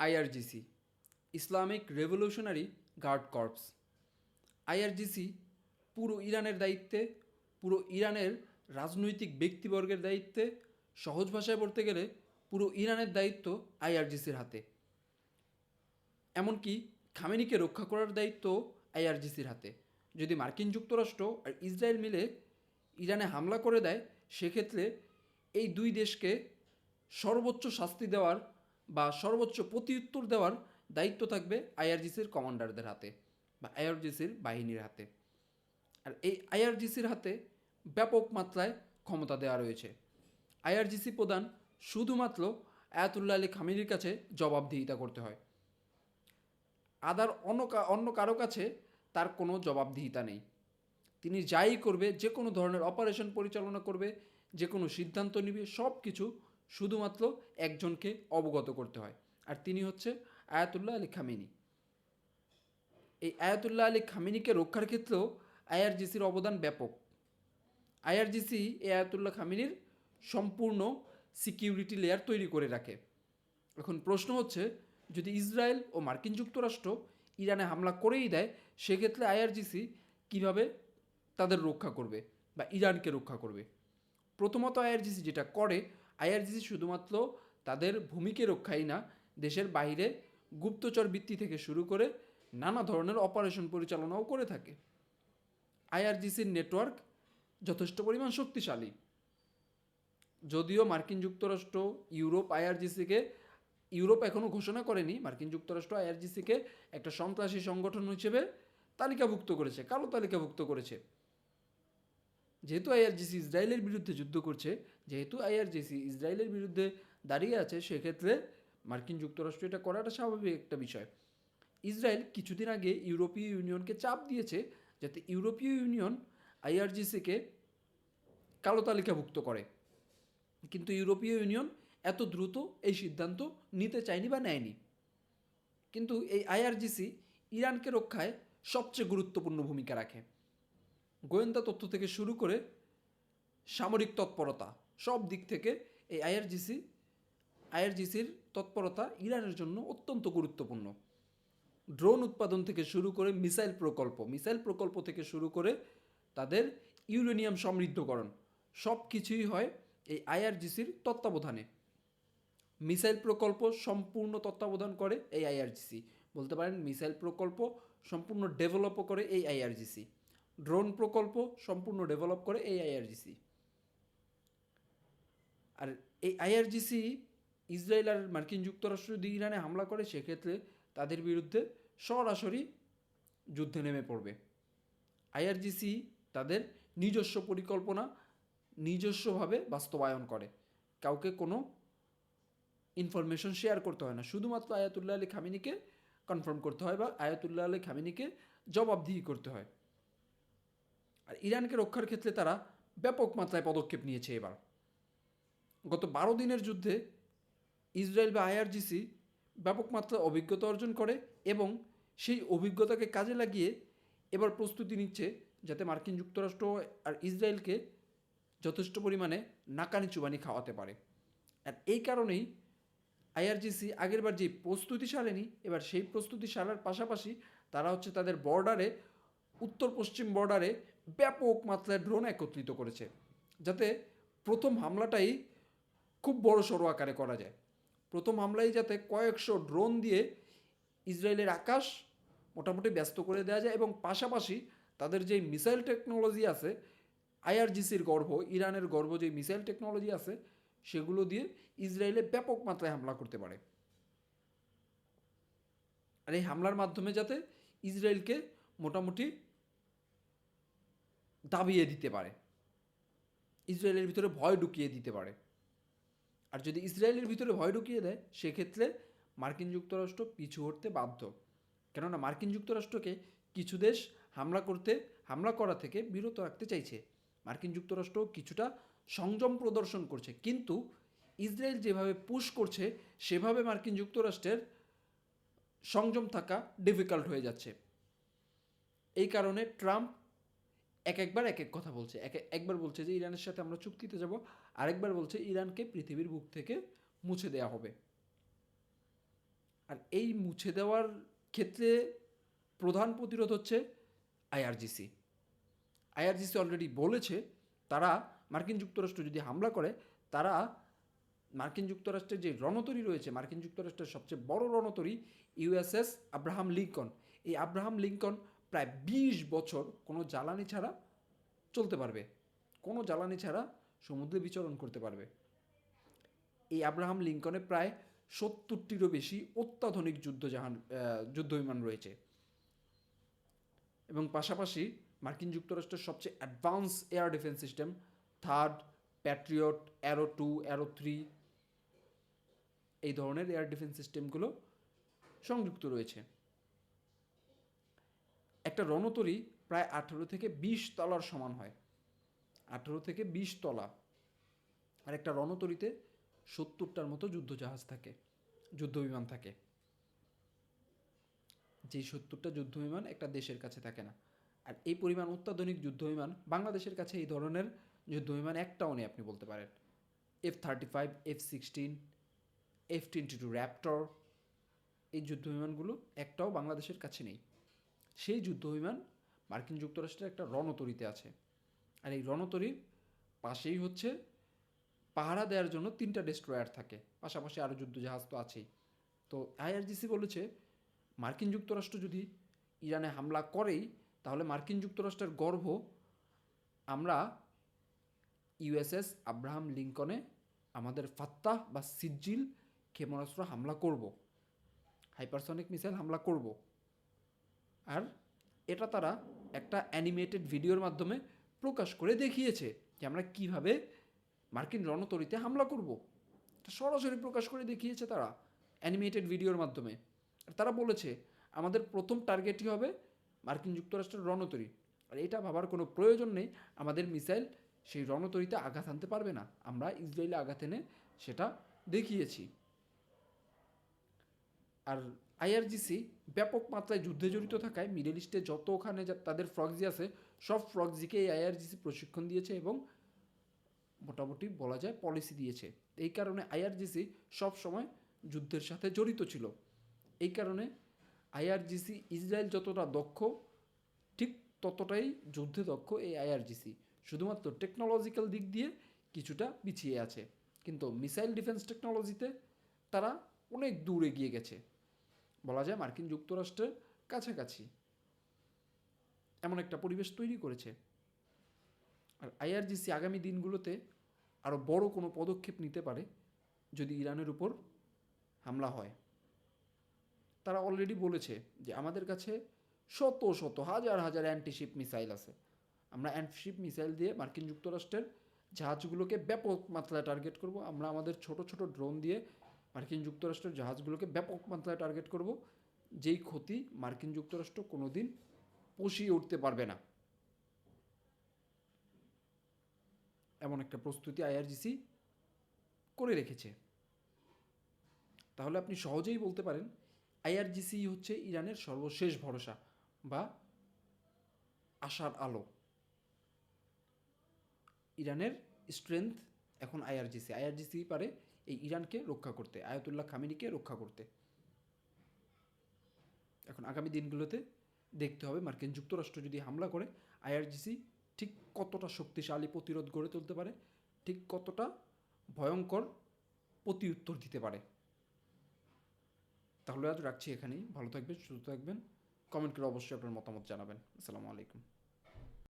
IRGC, Islamic revolutionary guard corps. IRGC পুরো ইরানের দায়িত্বে, পুরো ইরানের রাজনৈতিক ব্যক্তিবর্গের দায়িত্বে, সহজ ভাষায় বলতে গেলে পুরো ইরানের দায়িত্ব আইআরজিসির হাতে। এমনকি খামেনিকে রক্ষা করার দায়িত্ব আইআরজিসির হাতে। যদি মার্কিন যুক্তরাষ্ট্র আর ইসরায়েল মিলে ইরানে হামলা করে দেয়, সেক্ষেত্রে এই দুই দেশকে সর্বোচ্চ শাস্তি দেওয়ার বা সর্বোচ্চ প্রতিউত্তর দেওয়ার দায়িত্ব থাকবে আইআরজিসির কমান্ডারদের হাতে বা আইআরজিসির বাহিনীর হাতে। আর এই আইআরজিসির হাতে ব্যাপক মাত্রায় ক্ষমতা দেওয়া রয়েছে। আইআরজিসি প্রধান শুধুমাত্র আয়াতুল্লাহ আলী খামিনির কাছে জবাবদিহিতা করতে হয়। আদার অন্য অন্য কারও কাছে তার কোনো জবাবদিহিতা নেই। তিনি যাই করবে, যে কোনো ধরনের অপারেশন পরিচালনা করবে, যে কোনো সিদ্ধান্ত নিবে সব কিছু শুধুমাত্র একজনকে অবগত করতে হয়। আর তিনি হচ্ছে আয়াতুল্লাহ আলী খামিনী। এই আয়াতুল্লাহ আলী খামিনীকে রক্ষার ক্ষেত্রেও আইআরজিসির অবদান ব্যাপক। আইআরজিসি এই আয়াতুল্লাহ খামিনির সম্পূর্ণ সিকিউরিটি লেয়ার তৈরি করে রাখে। এখন প্রশ্ন হচ্ছে, যদি ইসরায়েল ও মার্কিন যুক্তরাষ্ট্র ইরানে হামলা করেই দেয়, সেক্ষেত্রে আইআরজিসি কীভাবে তাদের রক্ষা করবে বা ইরানকে রক্ষা করবে? প্রথমত আইআরজিসি যেটা করে আইআরজিসি শুধুমাত্র তাদের ভূমিকে রক্ষাই না, দেশের বাইরে গুপ্তচর বৃত্তি থেকে শুরু করে নানা ধরনের অপারেশন পরিচালনাও করে থাকে। আইআরজিসির নেটওয়ার্ক যথেষ্ট পরিমাণ শক্তিশালী। যদিও মার্কিন যুক্তরাষ্ট্র ইউরোপ আইআরজিসিকে, ইউরোপ এখনও ঘোষণা করেনি, মার্কিন যুক্তরাষ্ট্র আইআরজিসিকে একটা সন্ত্রাসী সংগঠন হিসেবে তালিকাভুক্ত করেছে, কালো তালিকাভুক্ত করেছে। যেহেতু আইআরজিসি ইসরায়েলের বিরুদ্ধে যুদ্ধ করছে যেহেতু আইআরজিসি ইসরায়েলের বিরুদ্ধে দাঁড়িয়ে আছে, সেক্ষেত্রে মার্কিন যুক্তরাষ্ট্র এটা করাটা স্বাভাবিক একটা বিষয়। ইসরায়েল কিছুদিন আগে ইউরোপীয় ইউনিয়নকে চাপ দিয়েছে যাতে ইউরোপীয় ইউনিয়ন আইআরজিসিকে কালো তালিকাভুক্ত করে। কিন্তু ইউরোপীয় ইউনিয়ন এত দ্রুত এই সিদ্ধান্ত নিতে চায়নি বা নেয়নি। কিন্তু এই আইআরজিসি ইরানকে রক্ষায় সবচেয়ে গুরুত্বপূর্ণ ভূমিকা রাখে। গোয়েন্দা তথ্য থেকে শুরু করে সামরিক তৎপরতা সব দিক থেকে এই আইআরজিসি, আইআরজিসির তৎপরতা ইরানের জন্য অত্যন্ত গুরুত্বপূর্ণ। ড্রোন উৎপাদন থেকে শুরু করে মিসাইল প্রকল্প মিসাইল প্রকল্প থেকে শুরু করে তাদের ইউরেনিয়াম সমৃদ্ধকরণ, সব কিছুই হয় এই আইআরজিসির তত্ত্বাবধানে। মিসাইল প্রকল্প সম্পূর্ণ তত্ত্বাবধান করে এই আইআরজিসি। বলতে পারেন মিসাইল প্রকল্প সম্পূর্ণ ডেভেলপও করে এই আইআরজিসি। ড্রোন প্রকল্প সম্পূর্ণ ডেভেলপ করে এই আইআরজিসি। আর এই আইআরজিসি ইসরায়েল আর মার্কিন যুক্তরাষ্ট্র যদি ইরানে হামলা করে, সেক্ষেত্রে তাদের বিরুদ্ধে সরাসরি যুদ্ধে নেমে পড়বে। আইআরজিসি তাদের নিজস্ব পরিকল্পনা, নিজস্বভাবে বাস্তবায়ন করে। কাউকে কোনো ইনফরমেশন শেয়ার করতে হয় না। শুধুমাত্র আয়াতুল্লাহ আলী খামিনিকে কনফার্ম করতে হয় বা আয়াতুল্লাহ আলী খামিনিকে জবাবদিহি করতে হয়। আর ইরানকে রক্ষার ক্ষেত্রে তারা ব্যাপক মাত্রায় পদক্ষেপ নিয়েছে এবার। গত বারো দিনের যুদ্ধে ইসরায়েল বা আইআরজিসি ব্যাপক মাত্রায় অভিজ্ঞতা অর্জন করে এবং সেই অভিজ্ঞতাকে কাজে লাগিয়ে এবার প্রস্তুতি নিচ্ছে যাতে মার্কিন যুক্তরাষ্ট্র আর ইসরায়েলকে যথেষ্ট পরিমাণে নাকানি চুবানি খাওয়াতে পারে। আর এই কারণেই আইআরজিসি আগেরবার যে প্রস্তুতি সারেনি, এবার সেই প্রস্তুতি সারার পাশাপাশি তারা হচ্ছে তাদের বর্ডারে, উত্তর পশ্চিম বর্ডারে ব্যাপক মাত্রায় ড্রোন একত্রিত করেছে। যাতে প্রথম হামলাটাই খুব বড় সড়ো আকারে করা যায়। প্রথম হামলায় যাতে কয়েকশো ড্রোন দিয়ে ইসরায়েলের আকাশ মোটামুটি ব্যস্ত করে দেওয়া যায় এবং পাশাপাশি তাদের যে মিসাইল টেকনোলজি আছে, আইআরজিসির গর্ভ, ইরানের গর্ভ যে মিসাইল টেকনোলজি আছে, সেগুলো দিয়ে ইসরায়েলে ব্যাপক মাত্রায় হামলা করতে পারে। আর এই হামলার মাধ্যমে যাতে ইসরায়েলকে মোটামুটি দাবিয়ে দিতে পারে। ইসরায়েলের ভিতরে ভয় ঢুকিয়ে দিতে পারে। আর যদি ইসরায়েলের ভিতরে ভয় ঢুকিয়ে দেয়, সেক্ষেত্রে মার্কিন যুক্তরাষ্ট্র পিছু হটতে বাধ্য। কেননা মার্কিন যুক্তরাষ্ট্রকে কিছু দেশ হামলা করতে, হামলা করা থেকে বিরত রাখতে চাইছে। মার্কিন যুক্তরাষ্ট্র কিছুটা সংযম প্রদর্শন করছে। কিন্তু ইসরায়েল যেভাবে পুশ করছে, সেভাবে মার্কিন যুক্তরাষ্ট্রের সংযম থাকা ডিফিকাল্ট হয়ে যাচ্ছে। এই কারণে ট্রাম্প এক একবার এক এক কথা বলছে, এক একবার বলছে যে ইরানের সাথে আমরা চুক্তিতে যাব, আরেকবার বলছে ইরানকে পৃথিবীর বুক থেকে মুছে দেওয়া হবে। আর এই মুছে দেওয়ার ক্ষেত্রে প্রধান প্রতিরোধ হচ্ছে আইআরজিসি। আইআরজিসি অলরেডি বলেছে, তারা মার্কিন যুক্তরাষ্ট্র যদি হামলা করে, তারা মার্কিন যুক্তরাষ্ট্রের যে রণতরী রয়েছে, মার্কিন যুক্তরাষ্ট্রের সবচেয়ে বড় রণতরী ইউএসএস আব্রাহাম লিঙ্কন। এই আব্রাহাম লিঙ্কন প্রায় বিশ বছর কোনো জ্বালানি ছাড়া চলতে পারবে। কোনো জ্বালানি ছাড়া সমুদ্রে বিচরণ করতে পারবে। এই আব্রাহাম লিঙ্কনে প্রায় সত্তরটিরও বেশি অত্যাধুনিক যুদ্ধজাহান যুদ্ধবিমান রয়েছে। এবং পাশাপাশি মার্কিন যুক্তরাষ্ট্রের সবচেয়ে advance air defence system, THAAD Patriot, Arrow two, Arrow three, এই ধরনের এয়ার ডিফেন্স সিস্টেমগুলো সংযুক্ত রয়েছে। একটা রণতরী প্রায় আঠেরো থেকে বিশ তলার সমান হয়। আঠেরো থেকে বিশ তলা। আর একটা রণতরীতে সত্তরটার মতো যুদ্ধজাহাজ থাকে, যুদ্ধবিমান থাকে। যেই সত্তরটা যুদ্ধবিমান একটা দেশের কাছে থাকে না। আর এই পরিমাণ অত্যাধুনিক যুদ্ধবিমান বাংলাদেশের কাছে এই ধরনের যুদ্ধবিমান একটাও নেই আপনি বলতে পারেন। F thirty five F sixteen F twenty two Raptor এই যুদ্ধবিমানগুলো একটাও বাংলাদেশের কাছে নেই। সেই যুদ্ধবিমান মার্কিন যুক্তরাষ্ট্রের একটা রণতরিতে আছে। আর এই রণতরির পাশেই হচ্ছে পাহারা দেওয়ার জন্য তিনটা ডেস্ট্রয়ার থাকে। পাশাপাশি আরও যুদ্ধজাহাজ তো আছেই। তো আইআরজিসি বলেছে, মার্কিন যুক্তরাষ্ট্র যদি ইরানে হামলা করেই, তাহলে মার্কিন যুক্তরাষ্ট্রের গর্ভ আমরা ইউএসএস আব্রাহাম লিঙ্কনে আমাদের ফাত্তাহ বা সিজ্জিল ক্ষেপণাস্ত্র হামলা করব। হাইপারসনিক মিসাইল হামলা করব। আর এটা তারা একটা অ্যানিমেটেড ভিডিওর মাধ্যমে প্রকাশ করে দেখিয়েছে যে আমরা কীভাবে মার্কিন রণতরীতে হামলা করব। এটা সরাসরি প্রকাশ করে দেখিয়েছে তারা অ্যানিমেটেড ভিডিওর মাধ্যমে। আর তারা বলেছে, আমাদের প্রথম টার্গেটই হবে মার্কিন যুক্তরাষ্ট্রের রণতরী। আর এটা ভাবার কোনো প্রয়োজন নেই। আমাদের মিসাইল সেই রণতরীতে আঘাত আনতে পারবে না। আমরা ইসরায়েলে আঘাত এনে সেটা দেখিয়েছি। আর আইআরজিসি ব্যাপক মাত্রায় যুদ্ধে জড়িত থাকায় মিডল ইস্টে যত ওখানে তাদের ফ্রগজি আছে, সব ফ্রগজিকে এই আইআরজিসি প্রশিক্ষণ দিয়েছে এবং মোটামুটি বলা যায় পলিসি দিয়েছে। এই কারণে আইআরজিসি সব সময় যুদ্ধের সাথে জড়িত ছিল। এই কারণে আইআরজিসি ইসরায়েল যতটা দক্ষ, ঠিক ততটাই যুদ্ধে দক্ষ এই আইআরজিসি। শুধুমাত্র টেকনোলজিক্যাল দিক দিয়ে কিছুটা পিছিয়ে আছে। কিন্তু মিসাইল ডিফেন্স টেকনোলজিতে তারা অনেক দূর এগিয়ে গেছে। বলা যায় মার্কিন যুক্তরাষ্ট্রের কাছাকাছি। এমন একটা পরিবেশ তৈরি করেছে। আর আইআরজিসি আগামী দিনগুলোতে আরও বড় কোনো পদক্ষেপ নিতে পারে যদি ইরানের উপর হামলা হয়। তারা অলরেডি বলেছে যে আমাদের কাছে শত শত, হাজার হাজার অ্যান্টিশিপ মিসাইল আছে। আমরা অ্যান্টিশিপ মিসাইল দিয়ে মার্কিন যুক্তরাষ্ট্রের জাহাজগুলোকে ব্যাপক মাত্রায় টার্গেট করব। আমরা আমাদের ছোট ছোট ড্রোন দিয়ে মার্কিন যুক্তরাষ্ট্রের জাহাজগুলোকে ব্যাপক মাত্রায় টার্গেট করব। যেই ক্ষতি মার্কিন যুক্তরাষ্ট্র কোনো দিন পুষিয়ে উঠতে পারবে না। এমন একটা প্রস্তুতি আইআরজিসি করে রেখেছে। তাহলে আপনি সহজেই বলতে পারেন আইআরজিসি হচ্ছে ইরানের সর্বশেষ ভরসা বা আশার আলো। ইরানের স্ট্রেংথ এখন আইআরজিসি আইআরজিসি পারে এই ইরানকে রক্ষা করতে, আয়াতুল্লাহ খামিনিকে রক্ষা করতে। এখন আগামী দিনগুলোতে দেখতে হবে, মার্কিন যুক্তরাষ্ট্র যদি হামলা করে, আইআরজিসি ঠিক কতটা শক্তিশালী প্রতিরোধ গড়ে তুলতে পারে, ঠিক কতটা ভয়ঙ্কর প্রতি উত্তর দিতে পারে। তাহলে আজ রাখছি এখানেই, ভালো থাকবেন, সুস্থ থাকবেন কমেন্ট করে অবশ্যই আপনার মতামত জানাবেন। আসসালামু আলাইকুম।